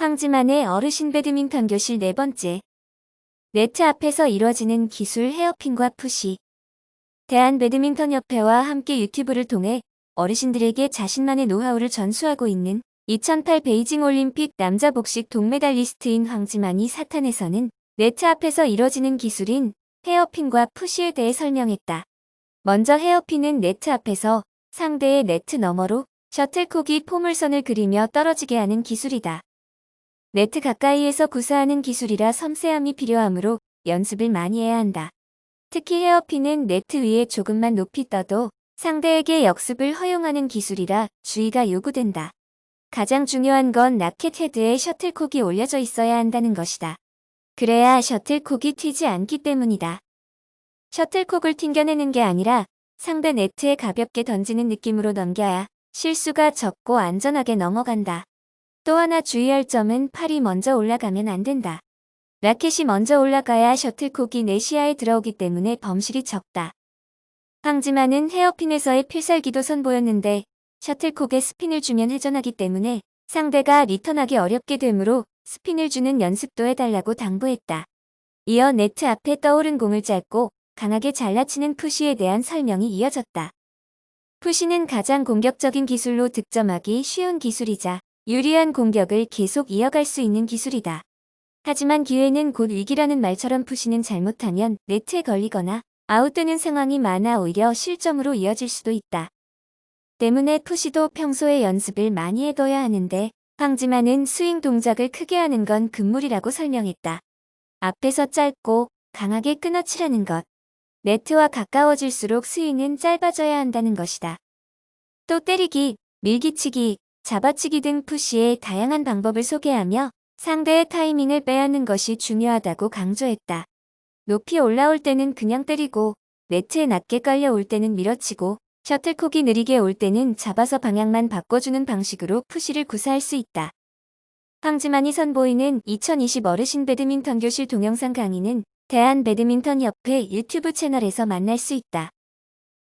황지만의 어르신 배드민턴 교실 네 번째. 네트 앞에서 이뤄지는 기술 헤어핀과 푸시. 대한 배드민턴 협회와 함께 유튜브를 통해 어르신들에게 자신만의 노하우를 전수하고 있는 2008 베이징 올림픽 남자 복식 동메달리스트인 황지만이 사탄에서는 네트 앞에서 이뤄지는 기술인 헤어핀과 푸시에 대해 설명했다. 먼저 헤어핀은 네트 앞에서 상대의 네트 너머로 셔틀콕이 포물선을 그리며 떨어지게 하는 기술이다. 네트 가까이에서 구사하는 기술이라 섬세함이 필요하므로 연습을 많이 해야 한다. 특히 헤어핀은 네트 위에 조금만 높이 떠도 상대에게 역습을 허용하는 기술이라 주의가 요구된다. 가장 중요한 건 라켓 헤드에 셔틀콕이 올려져 있어야 한다는 것이다. 그래야 셔틀콕이 튀지 않기 때문이다. 셔틀콕을 튕겨내는 게 아니라 상대 네트에 가볍게 던지는 느낌으로 넘겨야 실수가 적고 안전하게 넘어간다. 또 하나 주의할 점은 팔이 먼저 올라가면 안 된다. 라켓이 먼저 올라가야 셔틀콕이 내 시야에 들어오기 때문에 범실이 적다. 황지만은 헤어핀에서의 필살기도 선보였는데 셔틀콕에 스핀을 주면 회전하기 때문에 상대가 리턴하기 어렵게 되므로 스핀을 주는 연습도 해달라고 당부했다. 이어 네트 앞에 떠오른 공을 짧고 강하게 잘라치는 푸시에 대한 설명이 이어졌다. 푸시는 가장 공격적인 기술로 득점하기 쉬운 기술이자 유리한 공격을 계속 이어갈 수 있는 기술이다. 하지만 기회는 곧 위기라는 말처럼 푸시는 잘못하면 네트에 걸리거나 아웃되는 상황이 많아 오히려 실점으로 이어질 수도 있다. 때문에 푸시도 평소에 연습을 많이 해둬야 하는데 황지만은 스윙 동작을 크게 하는 건 금물이라고 설명했다. 앞에서 짧고 강하게 끊어치라는 것. 네트와 가까워질수록 스윙은 짧아져야 한다는 것이다. 또 때리기, 밀기치기, 잡아치기 등 푸시의 다양한 방법을 소개하며 상대의 타이밍을 빼앗는 것이 중요하다고 강조했다. 높이 올라올 때는 그냥 때리고 네트에 낮게 깔려올 때는 밀어치고 셔틀콕이 느리게 올 때는 잡아서 방향만 바꿔주는 방식으로 푸시를 구사할 수 있다. 황지만이 선보이는 2020 어르신 배드민턴 교실 동영상 강의는 대한 배드민턴 협회 유튜브 채널에서 만날 수 있다.